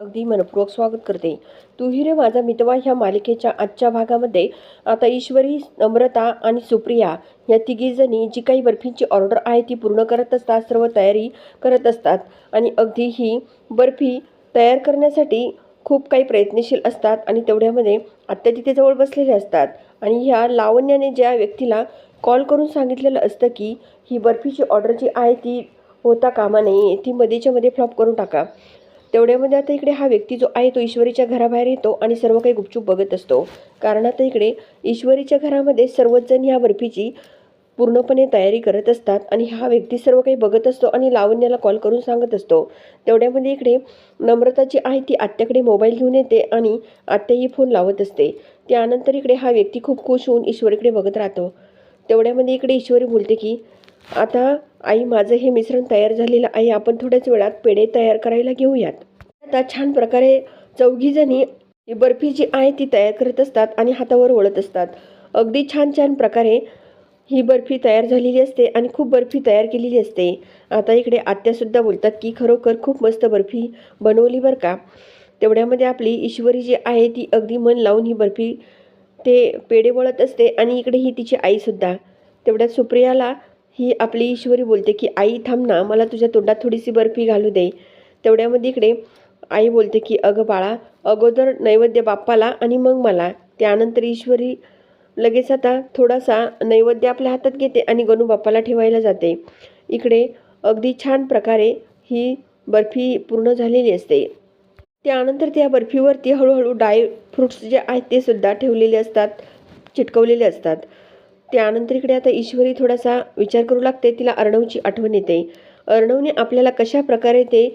अगदी मनपूर्वक स्वागत करते. तू हि रे माझा मितवा ह्या मालिकेच्या आजच्या भागामध्ये. आता ईश्वरी नम्रता आणि सुप्रिया या तिघीजणी जी काही बर्फींची ऑर्डर आहे ती पूर्ण करत असतात सर्व तयारी करत असतात. आणि अगदी ही बर्फी तयार करण्यासाठी खूप काही प्रयत्नशील असतात आणि तेवढ्यामध्ये आत्या तिथे जवळ बसलेले असतात. आणि ह्या लावण्याने ज्या व्यक्तीला कॉल करून सांगितलेलं असतं की ही बर्फीची ऑर्डर जी आहे ती होता कामा नाही ती मध्येच्या मध्ये फ्लॉप करून टाका. तेवढ्यामध्ये आता इकडे हा व्यक्ती जो आहे तो ईश्वरीच्या घराबाहेर येतो आणि सर्व काही गुपचूप बघत असतो. कारण आता इकडे ईश्वरीच्या घरामध्ये सर्वच जण ह्या बर्फीची पूर्णपणे तयारी करत असतात आणि हा व्यक्ती सर्व काही बघत असतो आणि लावण्याला कॉल करून सांगत असतो. तेवढ्यामध्ये इकडे नम्रता जी आहे ती आत्याकडे मोबाईल घेऊन येते आणि आत्याही फोन लावत असते. त्यानंतर इकडे हा व्यक्ती खूप खुश होऊन ईश्वरीकडे बघत राहतो. तेवढ्यामध्ये इकडे ईश्वरी बोलते की आता आई माझं हे मिश्रण तयार झालेलं आहे. आपण थोड्याच वेळात पेढे तयार करायला घेऊयात. आता छान प्रकारे चौघीजणी ही बर्फी जी आहे ती तयार करत असतात आणि हातावर ओळत असतात. अगदी छान छान प्रकारे ही बर्फी तयार झालेली असते आणि खूप बर्फी तयार केलेली असते. आता इकडे आत्यासुद्धा बोलतात की खरोखर खूप मस्त बर्फी बनवली बरं का? तेवढ्यामध्ये आपली ईश्वरी जी आहे ती अगदी मन लावून ही बर्फी ते पेढे वळत असते आणि इकडे ही तिची आईसुद्धा तेवढ्यात सुप्रियाला ही आपली ईश्वरी बोलते की आई थांब ना मला तुझ्या तोंडात थोडीशी बर्फी घालू दे. तेवढ्यामध्ये इकडे आई बोलते की अगं बाळा अगोदर नैवेद्य बाप्पाला आणि मग मला. त्यानंतर ईश्वरी लगेच आता थोडासा नैवेद्य आपल्या हातात घेते आणि गणू बाप्पाला ठेवायला जाते. इकडे अगदी छान प्रकारे ही बर्फी पूर्ण झालेली असते. त्यानंतर त्या बर्फीवरती हळूहळू ड्राय फ्रुट्स जे आहेत ते सुद्धा ठेवलेले असतात चिटकवलेले असतात. त्यानंतर इकडे आता ईश्वरी थोडासा विचार करू लागते. तिला अर्णवची आठवण येते. अर्णवने आपल्याला कशा प्रकारे ते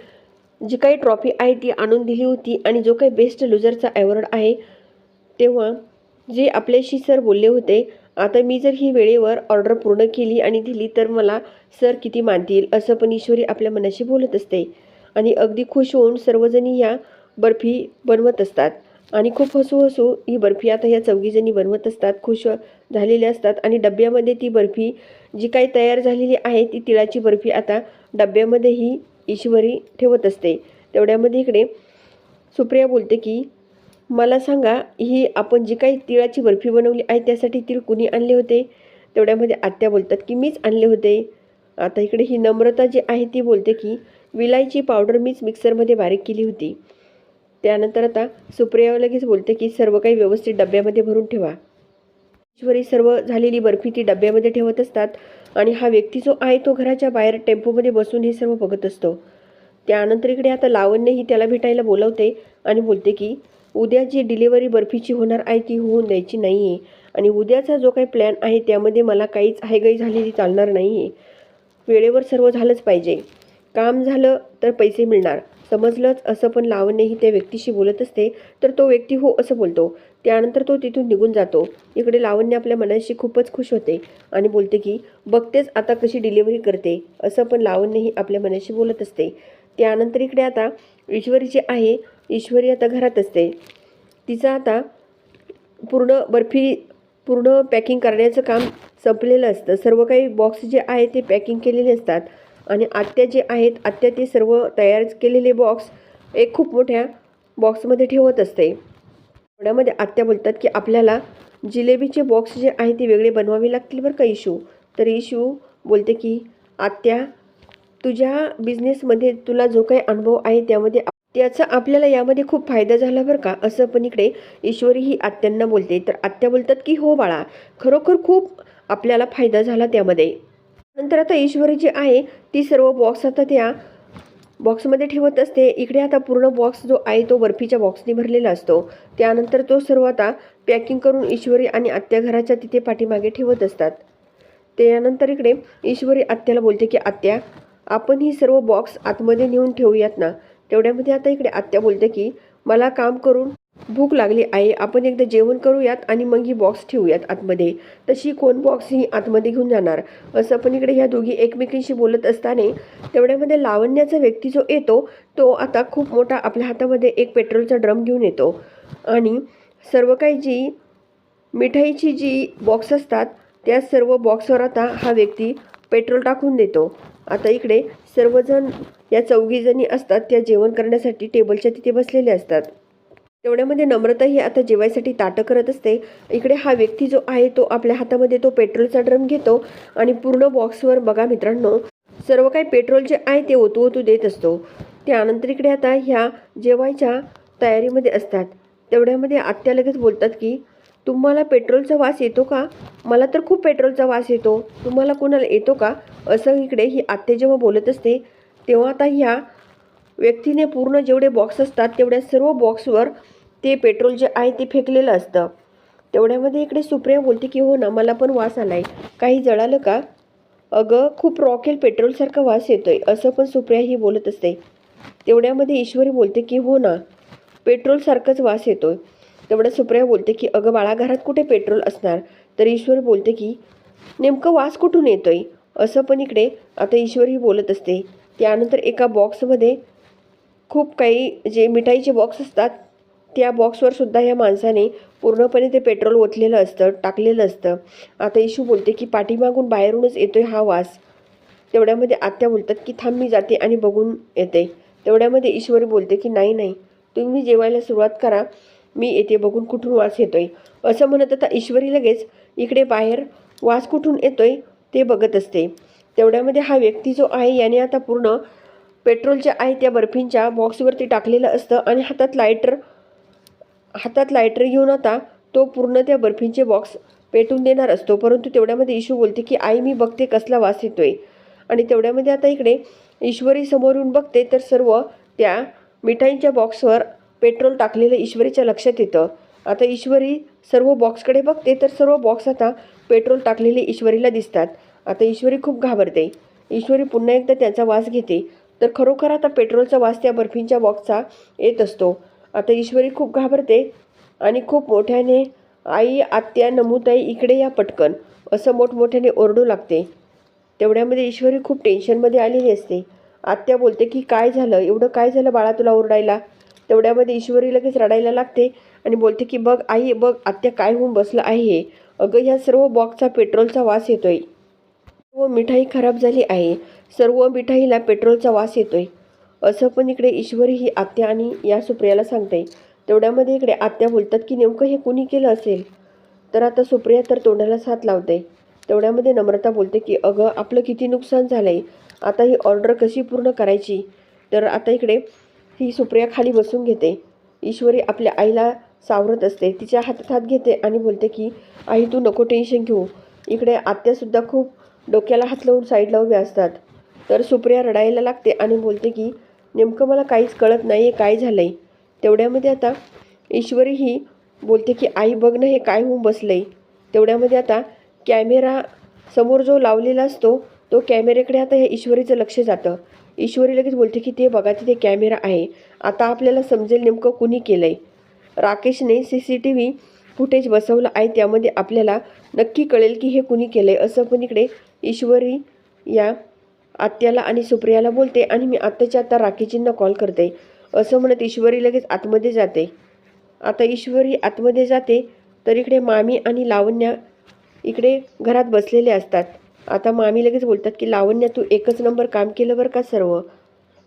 जी काही ट्रॉफी आहे ती आणून दिली होती आणि जो काही बेस्ट लुजरचा अवॉर्ड आहे तेव्हा जे आपल्याशी सर बोलले होते आता मी जर ही वेळेवर ऑर्डर पूर्ण केली आणि दिली तर मला सर किती मानतील असं पण ईश्वरी आपल्या मनाशी बोलत असते. आणि अगदी खुश होऊन सर्वजणी ह्या बर्फी बनवत असतात. आणि खूप हसू हसू ही बर्फी आता ह्या चौघीजणी बनवत असतात खुश झालेल्या असतात आणि डब्यामध्ये ती बर्फी जी काही तयार झालेली आहे ती तिळाची बर्फी आता डब्यामध्ये ही ईश्वरी ठेवत असते. तेवढ्यामध्ये इकडे सुप्रिया बोलते की मला सांगा ही आपण जी काही तिळाची बर्फी बनवली आहे त्यासाठी तीळ कुणी आणले होते? तेवढ्यामध्ये आत्या बोलतात की मीच आणले होते. आता इकडे ही नम्रता जी आहे ती बोलते की विलायची पावडर मीच मिक्सरमध्ये बारीक केली होती. त्यानंतर आता सुप्रिया लगेच बोलते की सर्व काही व्यवस्थित डब्यामध्ये भरून ठेवा. ईश्वरी सर्व झालेली बर्फी ती डब्यामध्ये ठेवत असतात. आणि हा व्यक्ती जो आहे तो घराच्या बाहेर टेम्पोमध्ये बसून हे सर्व बघत असतो. त्यानंतर इकडे आता लावण्यही त्याला भेटायला बोलवते आणि बोलते की उद्या जी डिलिव्हरी बर्फीची होणार आहे ती होऊन द्यायची नाही आहे आणि उद्याचा जो काही प्लॅन आहे त्यामध्ये मला काहीच हायगाई झालेली चालणार नाही आहे वेळेवर सर्व झालंच पाहिजे. काम झालं तर पैसे मिळणार. समजलंच असं पण लावण्यही त्या व्यक्तीशी बोलत असते तर तो व्यक्ती हो असं बोलतो. त्यानंतर तो तिथून निघून जातो. इकडे लावण्य आपल्या मनाशी खूपच खुश होते आणि बोलते की बघतेच आता कशी डिलिव्हरी करते. असं पण लावण्यही आपल्या मनाशी बोलत असते. त्यानंतर इकडे आता ईश्वरी जी आहे ईश्वरी आता घरात असते. तिचं आता पूर्ण बर्फी पूर्ण पॅकिंग करण्याचं काम संपलेलं असतं. सर्व काही बॉक्स जे आहे ते पॅकिंग केलेले असतात. आणि आत्या जे आहेत आत्या ते सर्व तयार केलेले बॉक्स एक खूप मोठ्या बॉक्समध्ये ठेवत असते. थोड्यामध्ये आत्या बोलतात की आपल्याला जिलेबीचे बॉक्स जे आहे ते वेगळे बनवावे लागतील बरं का इशू? तर इशू बोलते की आत्या तुझ्या बिझनेसमध्ये तुला जो काही अनुभव आहे त्यामध्ये त्याचा आपल्याला यामध्ये खूप फायदा झाला बरं का? असं पण इकडे ईश्वरी ही आत्यांना बोलते. तर आत्या बोलतात की हो बाळा खरोखर खूप आपल्याला फायदा झाला त्यामध्ये. नंतर आता ईश्वरी जी आहे ती सर्व बॉक्स आता त्या बॉक्समध्ये ठेवत असते. इकडे आता पूर्ण बॉक्स जो आहे तो बर्फीच्या बॉक्सने भरलेला असतो. त्यानंतर तो सर्व आता पॅकिंग करून ईश्वरी आणि आत्या घराच्या तिथे पाठीमागे ठेवत असतात. त्यानंतर इकडे ईश्वरी आत्याला बोलते की आत्या आपण ही सर्व बॉक्स आतमध्ये नेऊन ठेवूयात ना? तेवढ्यामध्ये आता इकडे आत्या बोलते की मला काम करून भूक लागली आहे आपण एकदा जेवण करूयात आणि मग ही बॉक्स ठेवूयात आतमध्ये. तशी कोण बॉक्स ही आतमध्ये घेऊन जाणार? असं आपण इकडे ह्या दोघी एकमेकींशी बोलत असताना तेवढ्यामध्ये लावण्याचा व्यक्ती जो येतो तो आता खूप मोठा आपल्या हातामध्ये एक पेट्रोलचा ड्रम घेऊन येतो. आणि सर्व काही जी मिठाईची जी बॉक्स असतात त्या सर्व बॉक्सवर आता हा व्यक्ती पेट्रोल टाकून देतो. आता इकडे सर्वजण या चौघीजणी असतात त्या जेवण करण्यासाठी टेबलच्या तिथे बसलेले असतात. तेवढ्यामध्ये नम्रता ही आता जेवायसाठी ताटं करत असते. इकडे हा व्यक्ती जो आहे तो आपल्या हातामध्ये तो पेट्रोलचा ड्रम घेतो आणि पूर्ण बॉक्सवर बघा मित्रांनो सर्व काही पेट्रोल जे आहे ते ओतू ओतू देत असतो. त्यानंतर इकडे आता ह्या जेवायच्या तयारीमध्ये असतात. तेवढ्यामध्ये आत्या लगेच बोलतात की तुम्हाला पेट्रोलचा वास येतो का? मला तर खूप पेट्रोलचा वास येतो. तुम्हाला कोणाला येतो का? असं इकडे ही आत्या जेव्हा बोलत असते तेव्हा आता ह्या व्यक्तीने पूर्ण जेवढे बॉक्स असतात तेवढ्या सर्व बॉक्सवर ते पेट्रोल जे आहे ते फेकलेलं असतं. तेवढ्यामध्ये इकडे सुप्रिया बोलते की हो ना मला पण वास आलाय. काही जळालं का? अगं खूप रॉकेल पेट्रोलसारखा वास येतोय. असं पण सुप्रिया ही बोलत असते. तेवढ्यामध्ये ईश्वरी बोलते की हो ना पेट्रोलसारखंच वास येतोय. तेवढ्या सुप्रिया बोलते की अगं बाळा घरात कुठे पेट्रोल असणार? तर ईश्वरी बोलते की नेमकं वास कुठून येतोय? असं पण इकडे आता ईश्वरी बोलत असते. त्यानंतर एका बॉक्समध्ये खूप काही जे मिठाईचे बॉक्स असतात त्या बॉक्सवर सुद्धा या माणसाने पूर्णपणे ते पेट्रोल ओतलेलं असतं टाकलेलं असतं. आता इशू बोलते की पाठीमागून बाहेरूनच येतोय हा वास. तेवढ्यामध्ये आत्या बोलतात की थांब मी जाते आणि बघून येते. तेवढ्यामध्ये ईश्वरी बोलते की नाही नाही. तुम्ही जेवायला सुरुवात करा. मी येते बघून कुठून वास येतोय. असं म्हणत आता ईश्वरी लगेच इकडे बाहेर वास कुठून येतोय ते बघत असते. तेवढ्यामध्ये हा व्यक्ती जो आहे याने आता पूर्ण पेट्रोलच्या आहे त्या बर्फींच्या बॉक्सवरती टाकलेलं असतं आणि हातात लायटर हातात लायटर घेऊन आता तो पूर्ण त्या बर्फींचे बॉक्स पेटून देणार असतो. परंतु तेवढ्यामध्ये इशू बोलते की आई मी बघते कसला वास येतोय. आणि तेवढ्यामध्ये आता इकडे ईश्वरी समोरून बघते तर सर्व त्या मिठाईंच्या बॉक्सवर पेट्रोल टाकलेलं ईश्वरीच्या लक्षात येतं. आता ईश्वरी सर्व बॉक्सकडे बघते तर सर्व बॉक्स आता पेट्रोल टाकलेले ईश्वरीला दिसतात. आता ईश्वरी खूप घाबरते. ईश्वरी पुन्हा एकदा त्यांचा वास घेते. तर खरोखर आता पेट्रोलचा वास त्या बर्फींच्या बॉक्सचा येत असतो. आता ईश्वरी खूप घाबरते आणि खूप मोठ्याने आई आत्या नमुताई इकडे या पटकन असं मोठमोठ्याने ओरडू लागते. तेवढ्यामध्ये ईश्वरी खूप टेन्शनमध्ये आलेली असते. आत्या बोलते की काय झालं? एवढं काय झालं बाळा तुला ओरडायला? तेवढ्यामध्ये ईश्वरी लगेच रडायला लागते आणि बोलते की बघ आई बघ आत्या काय होऊन बसलं आहे. हे अगं ह्या सर्व बॉक्सचा पेट्रोलचा वास येतोय. व मिठाई खराब झाली आहे. सर्व मिठाईला पेट्रोलचा वास येतोय. असं पण इकडे ईश्वरी ही आत्या आणि या सुप्रियाला सांगते. तेवढ्यामध्ये इकडे आत्या बोलतात की नेमकं हे कुणी केलं असेल? तर आता सुप्रिया तर तोंडाला साथ लावते. तेवढ्यामध्ये नम्रता बोलते की अगं आपलं किती नुकसान झालं आहे आता ही ऑर्डर कशी पूर्ण करायची? तर आता इकडे ही सुप्रिया खाली बसून घेते. ईश्वरी आपल्या आईला सावरत असते. तिच्या हातात हात घेते आणि बोलते की आई तू नको टेन्शन घेऊ. इकडे आत्यासुद्धा खूप डोक्याला हात लावून साईडला उभे असतात. तर सुप्रिया रडायला लागते आणि बोलते की नेमकं मला काहीच कळत नाही आहे काय झालं आहे तेवढ्यामध्ये आता ईश्वरी ही बोलते की आई बघ ना हे काय होऊन बसलं आहे तेवढ्यामध्ये आता कॅमेरा समोर जो लावलेला असतो तो कॅमेऱ्याकडे आता हे ईश्वरीचं लक्ष जातं. ईश्वरी लगेच बोलते की ते बघा तिथे कॅमेरा आहे. आता आपल्याला समजेल नेमकं कुणी केलं आहे राकेशने C C T V footage बसवलं आहे त्यामध्ये आपल्याला नक्की कळेल की हे कुणी केलं आहे असं पण इकडे ईश्वरी या आत्याला आणि सुप्रियाला बोलते आणि मी आत्ताच्या आत्ता राखीजींना कॉल करते. असं म्हणत ईश्वरी लगेच आतमध्ये जाते. आता ईश्वरी आतमध्ये जाते तर इकडे मामी आणि लावण्या इकडे घरात बसलेले असतात. आता मामी लगेच बोलतात की लावण्या तू एकच नंबर काम केलं बरं का सर्व?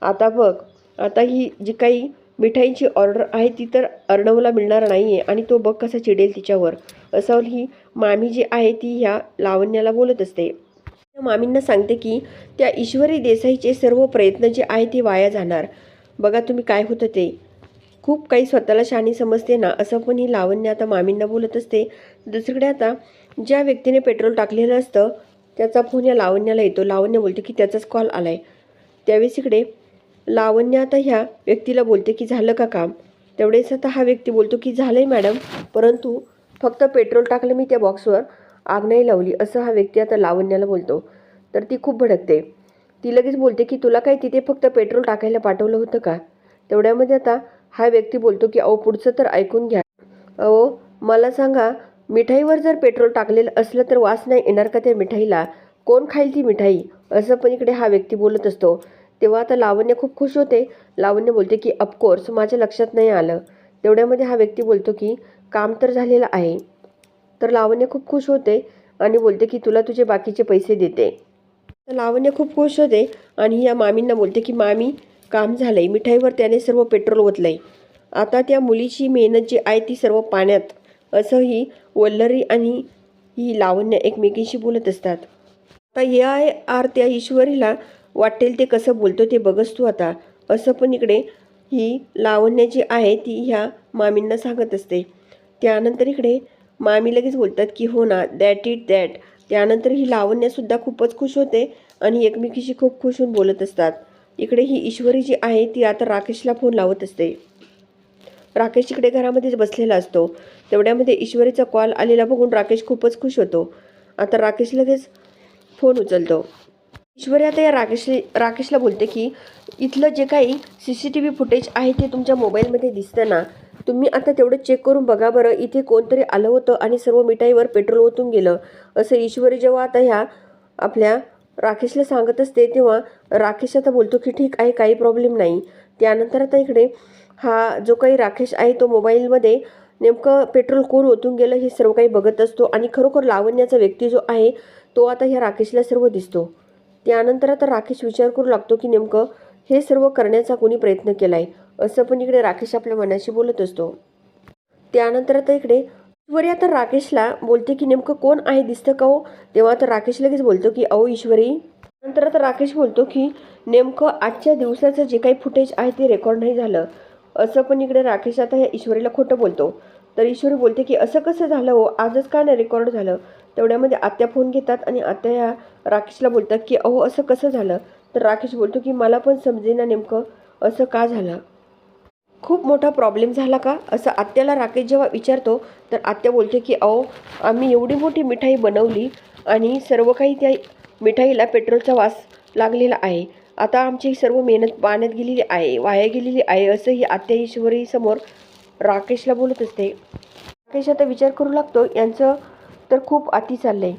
आता बघ आता ही जी काही मिठाईची ऑर्डर आहे ती तर अर्णवला मिळणार नाही आहे आणि तो बघ कसा चिडेल तिच्यावर. असं ही मामी जी आहे ती ह्या लावण्याला बोलत असते. मामींना सांगते की त्या ईश्वरी देसाईचे सर्व प्रयत्न जे आहे ते वाया जाणार. बघा तुम्ही काय होतं ते. खूप काही स्वतःला शाणी समजते ना असं पण ही लावण्य आता मामींना बोलत असते. दुसरीकडे आता ज्या व्यक्तीने पेट्रोल टाकलेलं असतं त्याचा फोन या लावण्याला येतो. लावण्य बोलते की त्याचाच कॉल आला आहे त्यावेळेस इकडे लावण्य आता ह्या व्यक्तीला बोलते की झालं का काम? तेवढेच आता हा व्यक्ती बोलतो की झालं आहे मॅडम परंतु फक्त पेट्रोल टाकलं मी त्या बॉक्सवर. आग नाही लावली असं हा व्यक्ती आता लावण्याला बोलतो. तर ती खूप भडकते. ती लगेच बोलते की तुला काय तिथे फक्त पेट्रोल टाकायला पाठवलं होतं का? तेवढ्यामध्ये आता हा व्यक्ती बोलतो की अहो पुढचं तर ऐकून घ्या. अहो मला सांगा मिठाईवर जर पेट्रोल टाकलेलं असलं तर वास नाही येणार का त्या मिठाईला? कोण खाईल ती मिठाई? असं पण इकडे हा व्यक्ती बोलत असतो. तेव्हा आता लावण्य खूप खुश होते. लावण्य बोलते की अपकोर्स माझ्या लक्षात नाही आलं. तेवढ्यामध्ये हा व्यक्ती बोलतो की काम तर झालेलं आहे. तर लावण्य खूप खुश होते आणि बोलते की तुला तुझे बाकीचे पैसे देते. तर लावण्य खूप खुश होते आणि या मामींना बोलते की मामी काम झालंय. मिठाईवर त्याने सर्व पेट्रोल ओतलंय. आता त्या मुलीची मेहनत जी आहे ती सर्व पाण्यात. असं ही वल्लरी आणि ही लावण्य एकमेकींशी बोलत असतात. आता या आर त्या ईश्वरीला वाटेल ते कसं बोलतो ते बघस तू आता. असं पण इकडे ही लावण्य जी आहे ती ह्या मामींना सांगत असते. त्यानंतर इकडे मामी लगेच बोलतात की हो ना दॅट इट दॅट त्यानंतर ही लावण्यासुद्धा खूपच खुश होते आणि एकमेकीशी खूप खुश होऊन बोलत असतात. इकडे ही ईश्वरी जी आहे ती आता राकेशला फोन लावत असते. राकेश इकडे घरामध्येच बसलेला असतो. तेवढ्यामध्ये ईश्वरीचा कॉल आलेला बघून राकेश खूपच खुश होतो. आता राकेश लगेच फोन उचलतो. ईश्वरी आता या राकेश राकेशला बोलते की इथलं जे काही C C T V footage आहे ते तुमच्या मोबाईलमध्ये दिसतं ना तुम्ही आता तेवढं चेक करून बघा बरं इथे कोणतरी आलं होतं आणि सर्व मिठाईवर पेट्रोल ओतून गेलं. असं ईश्वरी जेव्हा आता ह्या आपल्या राकेशला सांगत असते तेव्हा राकेश आता बोलतो की ठीक आहे काही प्रॉब्लेम नाही. त्यानंतर आता इकडे हा जो काही राकेश आहे तो मोबाईलमध्ये नेमकं पेट्रोल कोण ओतून गेलं हे सर्व काही बघत असतो आणि खरोखर लावण्याचा व्यक्ती जो आहे तो आता ह्या राकेशला सर्व दिसतो. त्यानंतर आता राकेश विचार करू लागतो की नेमकं हे सर्व करण्याचा कोणी प्रयत्न केला आहे असं पण इकडे राकेश आपल्या मनाशी बोलत असतो. त्यानंतर आता इकडे ईश्वरी आता राकेशला बोलते की नेमकं कोण आहे दिसतं का हो? तेव्हा आता राकेश लगेच बोलतो की अहो ईश्वरी. नंतर आता राकेश बोलतो की नेमकं आजच्या दिवसाचं जे काही फुटेज आहे ते रेकॉर्ड नाही झालं. असं पण इकडे राकेश आता या ईश्वरीला खोटं बोलतो. तर ईश्वरी बोलते की असं कसं झालं हो? आजच का नाही रेकॉर्ड झालं? तेवढ्यामध्ये आत्या फोन घेतात आणि आत्या या राकेशला बोलतात की अहो असं कसं झालं? तर राकेश बोलतो की मला पण समजेना नेमकं असं का झालं? खूप मोठा प्रॉब्लेम झाला का? असं आत्याला राकेश जेव्हा विचारतो तर आत्या बोलते की अहो आम्ही एवढी मोठी मिठाई बनवली आणि सर्व काही त्या मिठाईला पेट्रोलचा वास लागलेला आहे. आता आमची सर्व मेहनत पाण्यात गेलेली आहे वाया गेलेली आहे असं ही आत्या ईश्वरी समोर राकेशला बोलत असते. राकेश आता विचार करू लागतो यांचं तर खूप आती चाललं आहे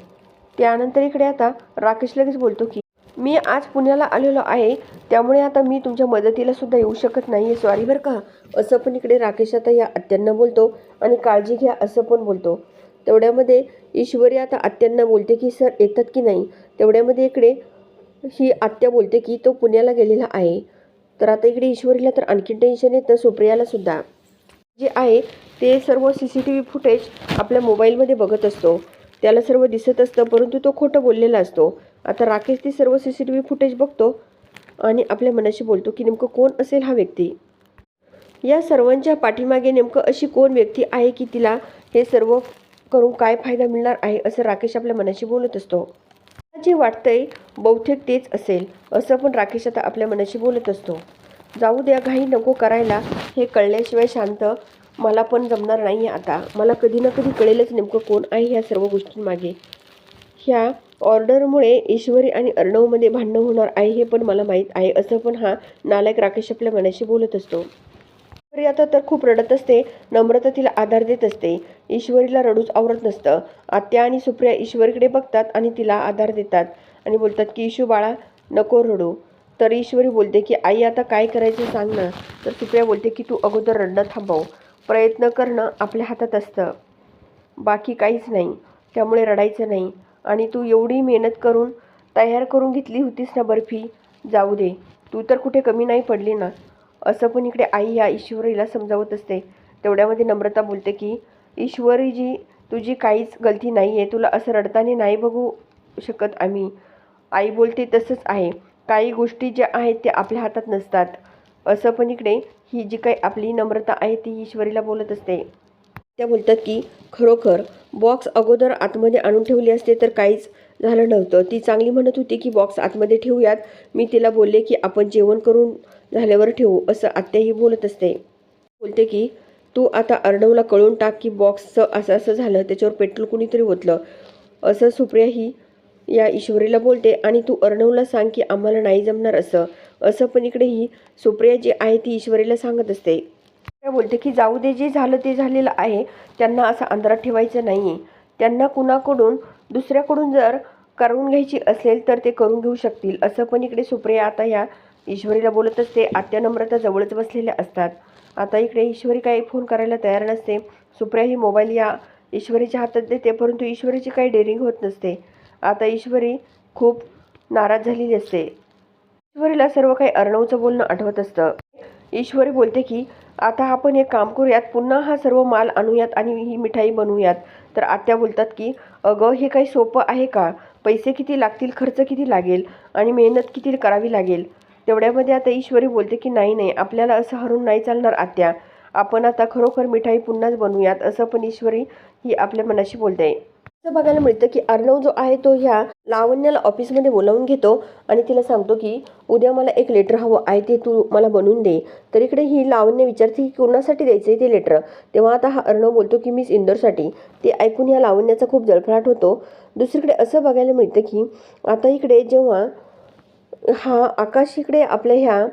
त्यानंतर इकडे आता राकेश लगेच बोलतो की मी आज पुण्याला आलेलो आहे. त्यामुळे आता मी तुमच्या मदतीला सुद्धा येऊ शकत नाही आहे सॉरी बरं का. असं पण इकडे राकेश आता या आत्यांना बोलतो आणि काळजी घ्या असं पण बोलतो. तेवढ्यामध्ये ईश्वरी आता आत्यांना बोलते की सर येतात की नाही? तेवढ्यामध्ये इकडे ही आत्या बोलते की तो पुण्याला गेलेला आहे. तर आता इकडे ईश्वरीला तर आणखी टेन्शन येतं. सुप्रियाला सुद्धा जे आहे ते सर्व C C T V footage आपल्या मोबाईलमध्ये बघत असतो. त्याला सर्व दिसत असतं परंतु तो खोटं बोललेला असतो. आता राकेश ते सर्व C C T V footage बघतो आणि आपल्या मनाशी बोलतो की नेमकं कोण असेल हा व्यक्ती? या सर्वांच्या पाठीमागे नेमकं अशी कोण व्यक्ती आहे की तिला हे सर्व करून काय फायदा मिळणार आहे असं राकेश आपल्या मनाशी बोलत असतो. जे वाटतंय बहुतेक तेच असेल असं पण राकेश आता आपल्या मनाशी बोलत असतो. जाऊ द्या घाई नको करायला. हे कळल्याशिवाय शांत मला पण जमणार नाही आहे आता. मला कधी ना कधी कळेलच नेमकं कोण आहे ह्या सर्व गोष्टींमागे. ह्या ऑर्डरमुळे ईश्वरी आणि अर्णवमध्ये भांडणं होणार आहे हे पण मला माहीत आहे असं पण हा नालायक राकेश आपल्या मनाशी बोलत असतो. ईश्वरी आता तर खूप रडत असते नम्रता तिला आधार देत असते. ईश्वरीला रडूच आवरत नसतं. आत्या आणि सुप्रिया ईश्वरीकडे बघतात आणि तिला आधार देतात आणि बोलतात की ईशू बाळा नको रडू. तर ईश्वरी बोलते की आई आता काय करायचं सांग ना. तर सुप्रिया बोलते की तू अगोदर रडणं थांबव. प्रयत्न करणं आपल्या हातात असतं. बाकी काहीच नाही. त्यामुळे रडायचं नाही. आणि तू एवढी मेहनत करून तयार करून घेतली होतीस ना बर्फी. जाऊ दे तू तर कुठे कमी नाही पडली ना. असं पण इकडे आई ह्या ईश्वरीला समजावत असते. तेवढ्यामध्ये नम्रता बोलते की ईश्वरी जी तुझी काहीच गलती नाही आहे तुला असं रडताना नाही बघू शकत आम्ही. आई बोलते तसंच आहे. काही गोष्टी ज्या आहेत त्या आपल्या हातात नसतात. असं पण इकडे ही जी काही आपली नम्रता आहे ती ईश्वरीला बोलत असते. त्या बोलतात की खरोखर बॉक्स अगोदर आतमध्ये आणून ठेवली असते तर काहीच झालं नव्हतं. ती चांगली म्हणत होती की बॉक्स आतमध्ये ठेवूयात. मी तिला बोलले की आपण जेवण करून झाल्यावर ठेवू असं आत्याही बोलत असते. बोलते की तू आता अर्णवला कळून टाक की बॉक्सचं असं असं झालं त्याच्यावर पेट्रोल कुणीतरी ओतलं. असं सुप्रिया ही या ईश्वरीला बोलते आणि तू अर्णवला सांग की आम्हाला नाही जमणार असं. असं पण इकडे ही सुप्रिया जी आहे ती ईश्वरीला सांगत असते. बोलते की जाऊ दे जे झालं ते झालेलं आहे. त्यांना असं अंधारात ठेवायचं नाही आहे त्यांना कुणाकडून दुसऱ्याकडून जर करून घ्यायची असेल तर ते करून घेऊ शकतील. असं पण इकडे सुप्रिया आता ह्या ईश्वरीला बोलत असते आत्या नम्रता जवळच बसलेल्या असतात. आता इकडे ईश्वरी काही फोन करायला तयार नसते. सुप्रिया ही मोबाईल या ईश्वरीच्या हातात देते परंतु ईश्वरीची काही डेअरिंग होत नसते. आता ईश्वरी खूप नाराज झालेली असते. ईश्वरीला सर्व काही अर्णवचं बोलणं आठवत असतं. ईश्वरी बोलते की आता आपण एक काम करूयात पुन्हा हा सर्व माल आणूयात आणि ही मिठाई बनवूयात. तर आत्या बोलतात की अगं हे काही सोपं आहे का? पैसे किती लागतील खर्च किती लागेल आणि मेहनत किती करावी लागेल? तेवढ्यामध्ये आता ईश्वरी बोलते की नाही नाही आपल्याला असं हरून नाही चालणार आत्या. आपण आता खरोखर मिठाई पुन्हाच बनवूयात असं पण ईश्वरी ही आपल्या मनाशी बोलते. असं बघायला मिळतं की अर्णव जो आहे तो ह्या लावण्याला ऑफिसमध्ये बोलावून घेतो आणि तिला सांगतो की उद्या मला एक लेटर हवं आहे ते तू मला बनवून दे. तर इकडे ही लावण्य विचारते की कोणासाठी द्यायचं आहे ते लेटर तेव्हा आता हा अर्णव बोलतो की मीच इंदोरसाठी. ते ऐकून ह्या लावण्याचा खूप जळफळाट होतो. दुसरीकडे असं बघायला मिळतं की आता इकडे जेव्हा हा आकाश इकडे आपल्या ह्या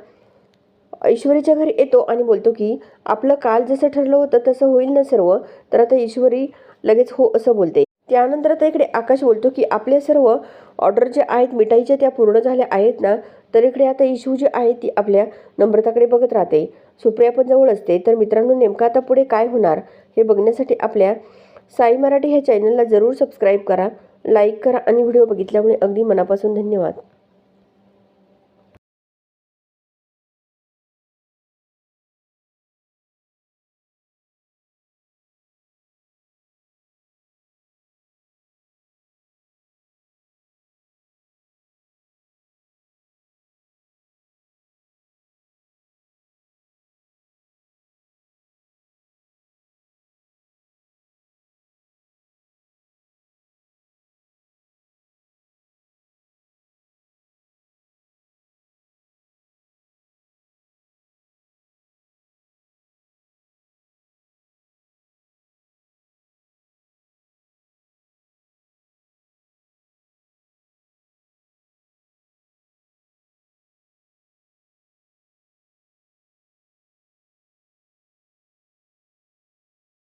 ईश्वरीच्या घरी येतो आणि बोलतो की आपलं काल जसं ठरलं होतं तसं होईल ना सर्व? तर आता ईश्वरी लगेच हो असं बोलते. त्यानंतर आता इकडे आकाश बोलतो की आपले सर्व ऑर्डर जे आहेत मिठाईच्या त्या पूर्ण झाल्या आहेत ना तर इकडे आता इशू जी आहे ती आपल्या नम्रताकडे बघत राहते. सुप्रिया पण जवळ असते. तर मित्रांनो नेमकं आता पुढे काय होणार हे बघण्यासाठी आपल्या साई मराठी ह्या चॅनलला जरूर सबस्क्राईब करा लाईक करा आणि व्हिडिओ बघितल्यामुळे अगदी मनापासून धन्यवाद.